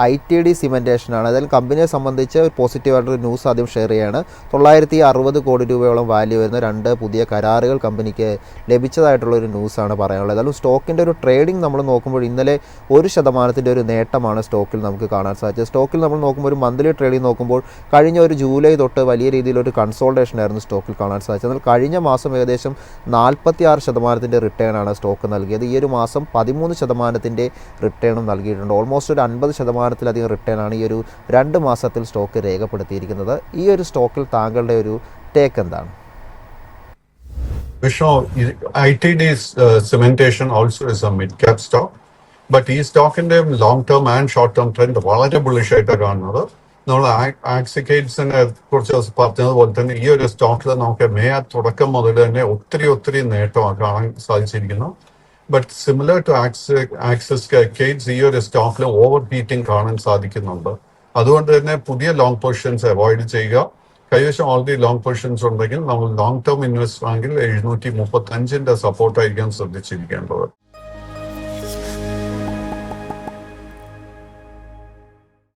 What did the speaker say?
I T D സിമെന്റേഷനാണ് അതായത് കമ്പനിയെ സംബന്ധിച്ച് പോസിറ്റീവായിട്ടൊരു ന്യൂസ് ആദ്യം ഷെയർ ചെയ്യാണ്. തൊള്ളായിരത്തി അറുപത് കോടി രൂപയോളം വാല്യൂ വരുന്ന രണ്ട് പുതിയ കരാറുകൾ കമ്പനിക്ക് ലഭിച്ചതായിട്ടുള്ള ഒരു ന്യൂസാണ് പറയാനുള്ളത്. ഏതായാലും സ്റ്റോക്കിന്റെ ഒരു ട്രേഡിംഗ് നമ്മൾ നോക്കുമ്പോൾ ഇന്നലെ ഒരു ശതമാനത്തിന്റെ ഒരു നേട്ടമാണ് സ്റ്റോക്കിൽ നമുക്ക് കാണാൻ സാധിച്ചത്. സ്റ്റോക്കിൽ നമ്മൾ നോക്കുമ്പോൾ ഒരു മന്ത്ലി ട്രേഡിംഗ് നോക്കുമ്പോൾ കഴിഞ്ഞ ഒരു ജൂലൈ തൊട്ട് വലിയ രീതിയിലൊരു കൺസോൾട്ടേഷൻ ആയിരുന്നു സ്റ്റോക്കിൽ കാണാൻ സാധിച്ചത്. എന്നാൽ കഴിഞ്ഞ മാസം ഏകദേശം നാൽപ്പത്തി ആറ് ശതമാനത്തിന്റെ റിട്ടേൺ ആണ് സ്റ്റോക്ക് നൽകിയത്. ഈ ഒരു മാസം പതിമൂന്ന് ശതമാനത്തിന്റെ റിട്ടേണും നൽകിയിട്ടുണ്ട്. ഓൾമോസ്റ്റ് ഒരു അൻപത് ശതമാനത്തിലധികം റിട്ടേൺ ആണ് ഈ ഒരു രണ്ട് മാസത്തിൽ സ്റ്റോക്ക് രേഖപ്പെടുത്തിയിരിക്കുന്നത്. ഈ ഒരു സ്റ്റോക്കിൽ താങ്കളുടെ ഒരു ടേക്ക് എന്താണ്. ബട്ട് ഈ സ്റ്റോക്കിന്റെ long term and short term trend വളരെ ബുള്ളിഷ് ആയിട്ടാണ് കാണുന്നത്. നമ്മൾ ആക്സിക്കേറ്റ്സിനെ കുറിച്ച് പറഞ്ഞതുപോലെ തന്നെ ഈ ഒരു സ്റ്റോക്കിൽ നമുക്ക് മേ തുടക്കം മുതൽ തന്നെ ഒത്തിരി ഒത്തിരി നേട്ടമാണ് കാണാൻ സാധിച്ചിരിക്കുന്നു. ബട്ട് സിമിലർ ടു ആക്സസ് കേറ്റ്സ് ഈ ഒരു സ്റ്റോക്കിൽ ഓവർ ഹീറ്റിംഗ് കാണാൻ സാധിക്കുന്നുണ്ട്. അതുകൊണ്ട് തന്നെ പുതിയ ലോങ് പൊസിഷൻസ് അവോയ്ഡ് ചെയ്യുക. കൈവശം ഓൾറെഡി ലോങ് പൊസിഷൻസ് ഉണ്ടെങ്കിൽ നമ്മൾ ലോങ് ടേം ഇൻവെസ്റ്റ് ആണെങ്കിൽ എഴുന്നൂറ്റി മുപ്പത്തി അഞ്ചിന്റെ സപ്പോർട്ടായിരിക്കാൻ ശ്രദ്ധിച്ചിരിക്കേണ്ടത്.